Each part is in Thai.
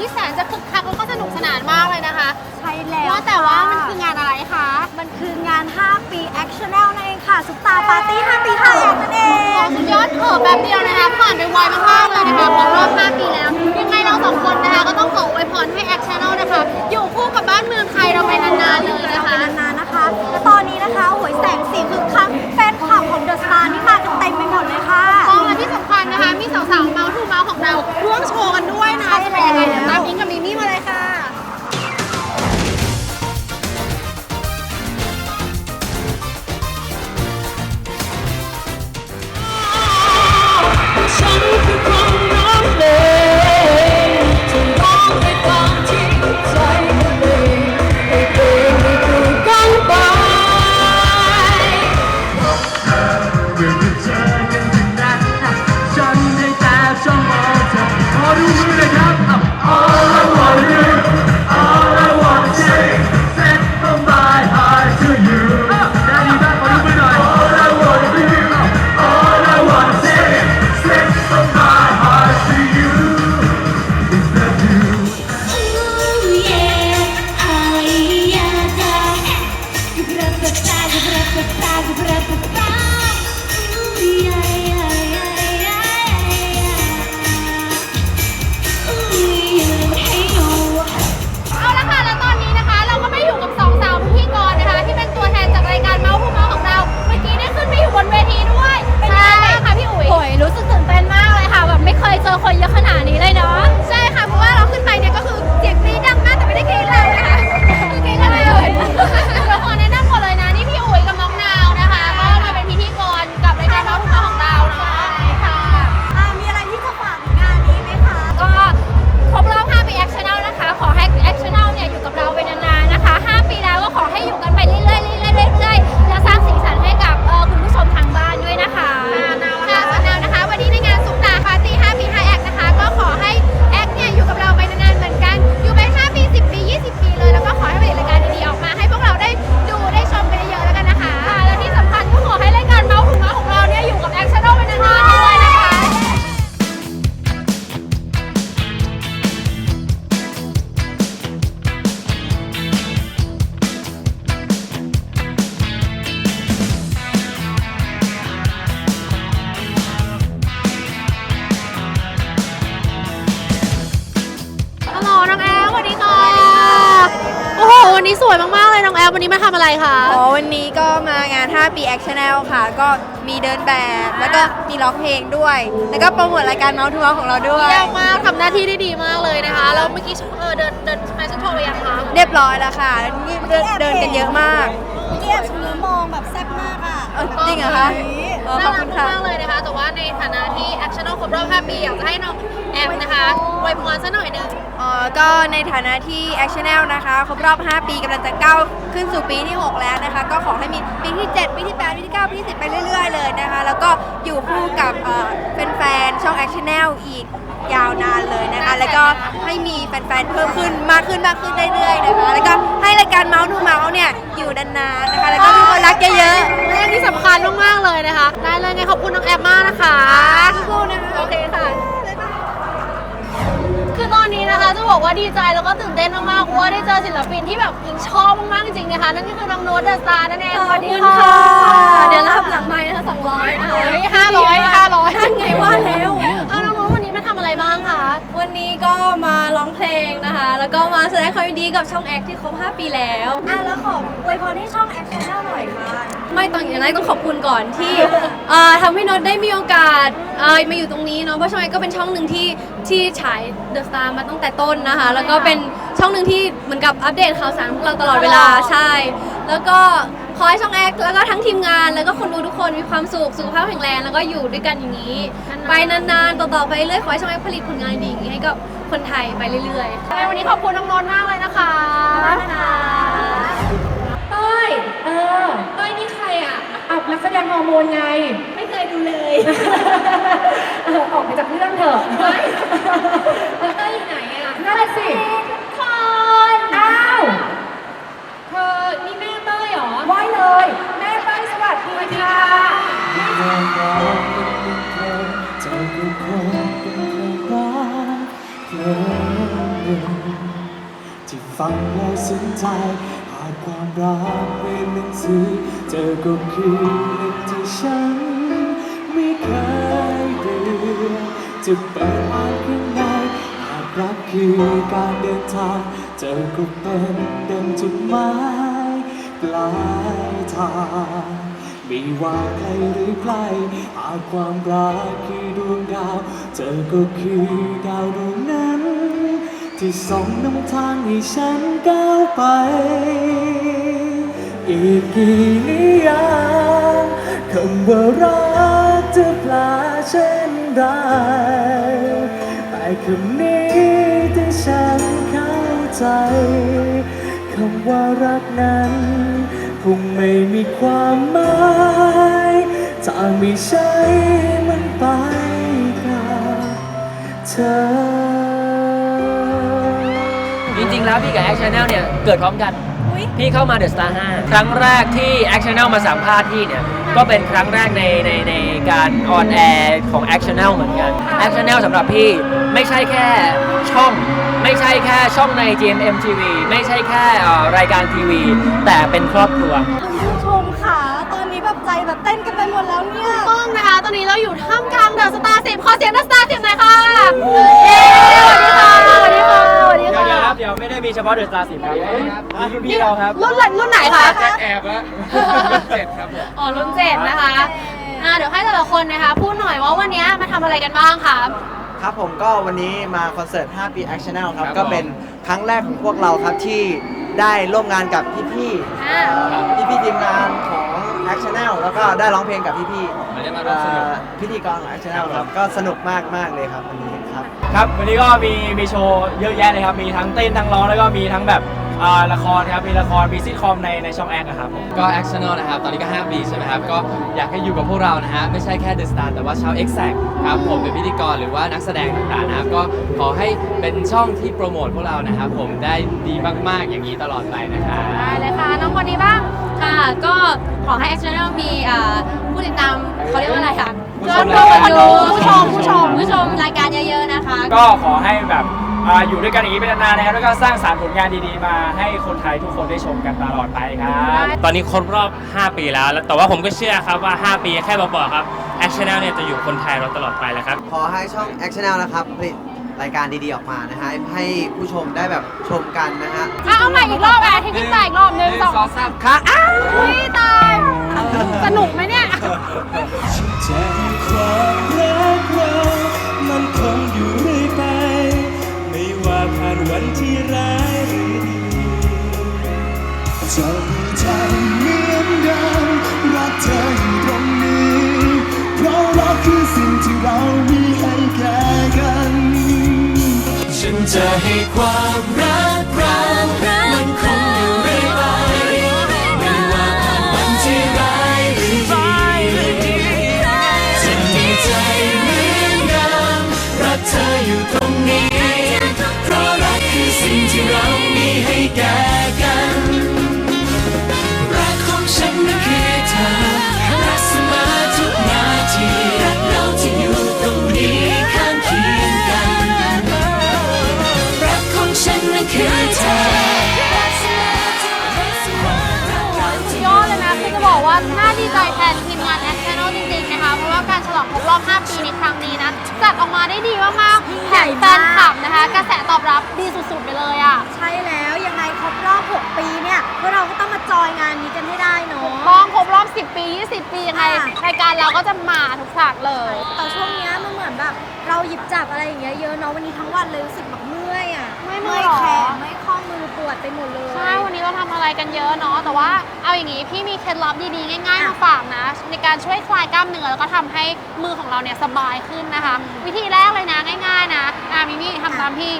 ที่แสนจะคึกคักแล้วก็สนุกสนานมากเลยนะคะ ใช่แล้วว่าแต่ว่ามันคืองานอะไรคะ มันคืองาน 5 ปี Actional นั่นเองค่ะสุปตาปาร์ตี้ 5 ปี5แอคนั่นเองขอ้สุดยอดเถอะแบบเดียวนะคะผ่านไปไวมากเลยนะคะครบรอบ 5 ปีแล้ว ยังไงเราสองคนนะคะ ก็ต้องขออวยพรให้ Actional นะคะ อยู่คู่กับบ้านเมืองไทยเราไปนาน Brato, tá brato, brato. โอ้โหวันนี้สวยมากๆเลยน้องแอลวันนี้มาทำอะไรคะ อ๋อวันนี้ก็มางาน 5 ปี Actionel ค่ะ ก็มีเดินแบบ แล้วก็มีร้องเพลงด้วย แล้วก็โปรโมทรายการเมาส์ทูเมาส์ของเราด้วย เยี่ยมมากทำหน้าที่ได้ดีมากเลยนะคะ แล้วเมื่อกี้เออเดินเดินแฟชั่นโชว์ไปยังคะ เรียบร้อยแล้วค่ะแล้วนี่เดินเดินกันเยอะมากเมื่อกี้แอบชะเง้อมองแบบแซ่บมากอะ เออจริงเหรอคะ เออขน่าอบรัคุกณค่ะ มากเลยนะคะ แต่ว่าในฐานะที่ Actional ครบรอบ 5 ปีอยากจะให้น้องแอมนะคะอวยพรซะหน่อยหนึงอ๋อก็ในฐานะที่ Actionel นะคะ ครบรอบ 5 ปีกำลังจะก้าวขึ้นสู่ปีที่ 6 แล้วนะคะ ก็ขอให้มีปีที่ 7 ปีที่ 8 ปีที่ 9 ปีที่ 10 ไปเรื่อย ๆ เลยนะคะ แล้วก็อยู่คู่กับเอ่อแฟนๆ ช่อง Actionel อีกยาวนานเลยนะคะ แล้วก็ให้มีแฟนๆ เพิ่มขึ้นมากขึ้นมากขึ้นเรื่อยๆนะคะ แล้วก็ให้รายการเมาส์ทูเมาส์เนี่ยอยู่นานๆนะคะ แล้วก็มีคนรักเยอะๆและที่สำคัญมากๆเลยนะคะ ได้เลยไงขอบคุณน้องแอมมากนะคะสู้ๆนะคะโอเคค่ะคือตอนนี้นะคะจะบอกว่าดีใจแล้วก็ตื่นเต้นมากๆเพราะว่าได้เจอศิลปินที่แบบยิงชอบมากๆจริงๆนะคะ นั่นก็คือน้องโน้ตเดอะสตาร์นั่นเองสวัสดีค่ะ เดี๋ยวรับหลังไม้นะคะสองร้อยนะคะห้าร้อยห้าร้อยไงว่าแล้ว วันนี้ก็มาร้องเพลงนะคะ แล้วก็มาแสดงความยินดีกับช่องแอคที่ครบ 5 ปีแล้ว อะแล้วขออวยพรให้ช่องแอคชั่นหน่อยค่ะ ไม่ต้องอย่างนั้นต้องขอบคุณก่อนที่เอ่อทำให้โนตได้มีโอกาสเอ่อมาอยู่ตรงนี้เนาะเพราะช่องไอก็เป็นช่องหนึ่งที่ที่ฉายเดอะสตาร์มาตั้งแต่ต้นนะคะ แล้วก็เป็นช่องหนึ่งที่เหมือนกับอัปเดตข่าวสารพวกเราตลอดเวลาใช่ แล้วก็ ขอให้ช่องแอคแล้วก็ทั้งทีมงานแล้วก็คนดูทุกคนมีความสุขสุขภาพแข็งแรงแล้วก็อยู่ด้วยกันอย่างนี้ ไปนานๆ ต่อๆไปเรื่อยๆขอให้ช่องแอคผลิตผลงานดีอย่างนี้ให้กับคนไทยไปเรื่อยๆวันนี้ขอบคุณน้องโน้ตมากเลยนะคะเต้ยเออเต้ยนี่ใครอะอ้าวนักแสดงฮอร์โมนไง ไม่เคยดูเลยเออออกไปจากเรื่องเถอะไม่เต้ยอยู่ไหนอะนั่นแหละสิทุกคนอ้าวเธอนี่แม่ เรื่องราวเป็นเพลงเธอก็คงเป็นเพลงรักเพลงหนึ่งที่ฟังแล้วซึ้งใจหากความรักเป็นหนังสือเธอก็คือหนังที่ฉันไม่เคยเบื่อจะเปิดอ่านข้างในหากรักคือการเดินทางเจอก็เป็นดังจุดหมายปลายทาง ไม่ว่าใครหรือใครหากความรักคือดวงดาวเจอก็คือดาวดวงนั้น ที่ส่องนำทางให้ฉันก้าวไป อีกกี่นิยามคำว่ารักจะแปลเช่นไรแต่คำนี้ที่ฉันเข้าใจคำว่ารักนั้น งไม่มีความหมายถ้าไม่ใช่มันไปกับเธอจริงๆ แล้วพี่กับแอคชั่นแนลเนี่ย เกิดพร้อมกัน พี่เข้ามาเดอะสตาร์5ครั้งแรกที่แอคชั่นแนลมาสัมภาษณ์พี่เนี่ย ก็เป็นครั้งแรกในในในการออนแอร์ของแอคชั่นแนลเหมือนกันแอคชั่นแนลสำหรับพี่ไม่ใช่แค่ช่อง ไม่ใช่แค่ช่องใน GMM TV ไม่ใช่แค่เอ่อรายการทีวี แต่เป็นครอบครัว คุณผู้ชมค่ะ ตอนนี้แบบใจแบบเต้นกันไปหมดแล้วเนี่ย ต้องนะคะ ตอนนี้เราอยู่ท่ามกลางเดอะสตาร์สิบขอเสียงเดอะสตาร์สิบหน่อยค่ะสวัสดีค่ะสวัสดีค่ะสวัสดี เดี๋ยวค่ะเดี๋ยวครับเดี๋ยวไม่ได้มีเฉพาะเดอะสตาร์สิบครับมีรุ่นพี่เราครับรุ่นไหนรุ่นไหนคะแอบอะเจ็ดครับผมอ๋อรุ่นเจ็ดนะคะอ่าเดี๋ยวให้แต่ละคนนะคะพูดหน่อยว่าวันนี้มาทำอะไรกันบ้างคะครับผมก็วันนี้มาคอนเสิร์ต 5 ปี Actionel ครับก็เป็นครั้งแรกของพวกเราครับที่ได้ร่วมงานกับพี่อ่าๆพี่ๆทีมงานของ Actionel แล้วก็ได้ร้องเพลงกับพี่ๆเอ่อพิธีกรของ Actionel ครับก็สนุกมากมากๆเลยครับวันนี้ครับ ครับวันนี้ก็มีมีโชว์เยอะแยะเลยครับ มีทั้งเต้นทั้งร้องแล้วก็มีทั้งแบบ อ่าละครครับมีละครมีซิทคอมในในช่องแอคอะครับผมก็ Actional นะครับ ตอนนี้ก็ 5 ปีใช่ไหมครับ ก็อยากให้อยู่กับพวกเรานะฮะ ไม่ใช่แค่ The Star แต่ว่าชาว Exact ครับผมเป็นพิธีกรหรือว่านักแสดงต่างๆนะครับ ก็ขอให้เป็นช่องที่โปรโมทพวกเรานะครับผมได้ดีมากๆอย่างนี้ตลอดไปนะครับ ได้เลยค่ะ น้องคนนี้บ้างค่ะ ก็ขอให้ Action Channel มีอ่าผู้ติดตามเขาเรียกว่าอะไรคะผู้ชมยอดรายการดูผู้ชมผู้ชมผู้ชมรายการเยอะๆนะคะ ก็ขอให้แบบ อ่าอยู่ด้วยกันอย่างนี้เป็นนานๆนะครับแล้วก็สร้างสรรค์ผลงานดีๆ มาให้คนไทยทุกคนได้ชมกันตลอดไปครับตอนนี้ครบรอบ 5 ปีแล้วแล้วแต่ว่าผมก็เชื่อครับว่า 5 ปีแค่บอกๆครับ Action เนี่ยจะอยู่คนไทยเราตลอดไปแล้วครับ ขอให้ช่อง Actionel นะครับผลิตรายการดีๆ ออกมานะฮะให้ผู้ชมได้แบบชมกันนะฮะ อะเอาใหม่อีกรอบอะที่พี่จ่ายอีกรอบหนึ่งสองค่ะอ้าวอุ้ยตายสนุกไหมเนี่ย ใจความรักเรามันคงอยู่ ให้ความรักเรามันคงอยู่เรื่อยไปไม่ว่าผ่านวันที่ร้ายหรือดีจะมีใจเหมือนเดิมรักเธออยู่ตรงนี้ เพราะรักคือสิ่งที่เรามีให้แก่กัน รบรอบ5ปีในครั้งนี้นะจัดออกมาได้ดีมากๆแถมแฟนคลับนะคะ กระแสตอบรับดีสุดๆไปเลยอะ ใช่แล้วยังไงครบรอบ 6 ปีเนี่ยพวกเราก็ต้องมาจอยงานนี้กันให้ได้เนาะมองครบรอบ 10 ปี 20 ปียังไงค่ะ รายการเราก็จะมาทุกครั้งเลย แต่ช่วงเนี้ยมันเหมือนแบบ เราหยิบจับอะไรอย่างเงี้ยเยอะเนาะวันนี้ทั้งวันเลยรู้สึกแบบเมื่อยอะ ไม่เมื่อยหรอแขนไม่ข้อมือปวดไปหมดเลย ใช่ วันนี้เราทำอะไรกันเยอะเนาะ แต่ว่าเอาอย่างนี้พี่มีเคล็ดลับดีๆ ง่ายๆ มาฝากนะ ในการช่วยคลายกล้ามเนื้อแล้วก็ทำให้มือของเราเนี่ยสบายขึ้นนะคะ วิธีแรกเลยนะง่าย ๆ นะอะมิมี่ทำตามพี่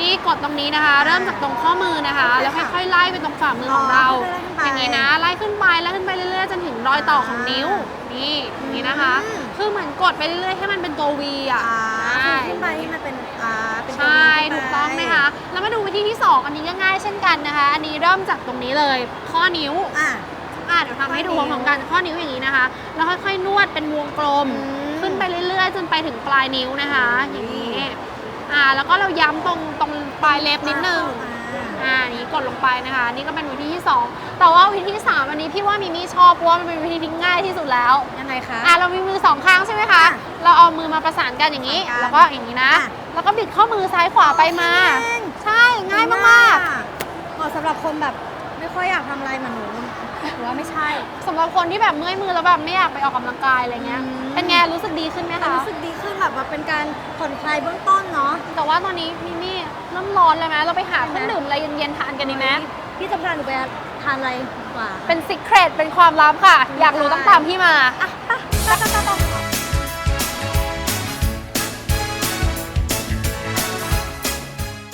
นี่กดตรงนี้นะคะ เริ่มจากตรงข้อมือนะคะ แล้วค่อยๆไล่ไปตรงฝ่ามือของเราอย่างนี้นะไล่ขึ้นไปไล่ขึ้นไปเรื่อยๆจนถึงรอยต่อของนิ้ว นี่อย่างนี้นะคะคือเหมือนกดไปเรื่อยๆให้มันเป็นตัววีอะ อ่าใช่ขึ้นไปให้มัน เป็นอ่าเป็นตัวใช่นี้ถูกไปต้องนะคะ แล้วมาดูวิธีที่ 2 อันนี้ก็ง่ายเช่นกันนะคะ อันนี้เริ่มจากตรงนี้เลย ข้อนิ้วอะ อะเดี๋ยวทำให้ดูพร้อมๆกันข้อนิ้วอย่างนี้นะคะ แล้วค่อยๆนวดเป็นวงกลม อืมขึ้นไปเรื่อยๆ จนไปถึงปลายนิ้วนะคะ อย่างนี้อ่า แล้วก็เราย้ำตรงตรงปลายเล็บนิดนึง อ่า นี้กดลงไปนะคะ นี่ก็เป็นวิธีที่ 2 แต่ว่าวิธีที่3อันนี้พี่ว่ามิมี่ชอบเพราะว่ามันเป็นวิธีที่ง่ายที่สุดแล้ว ยังไงคะ อะเรามีมือสองข้างใช่ไหมคะเราเอามือมาประสานกันอย่างนี้ ประสานกันแล้วก็อย่างนี้นะ อะ แล้วก็บิดข้อมือซ้ายขวาไปมาเองใช่ง่ายมากเหมาะสำหรับคนแบบไม่ค่อยอยากทำอะไรเหมือนหนูหรือว่าไม่ใช่ ๆสำหรับคนที่แบบเมื่อยมือแล้วแบบไม่อยากไปออกกำลังกายอะไรเงี้ย อืม เป็นไงรู้สึกดีขึ้นไหมแต่คะ รู้สึกดีขึ้นแบบว่าเป็นการผ่อนคลายเบื้องต้นเนาะ แต่ว่าตอนนี้มิมี่ น้ำร้อนเลยไหมเราไปหาเครื่องดื่มอะไรเย็นๆทานกันดีไหมพี่จะพาหนูไปทานอะไรกว่า เป็นสิเครตเป็นความลับค่ะ อยากรู้ต้องตามพี่มาไป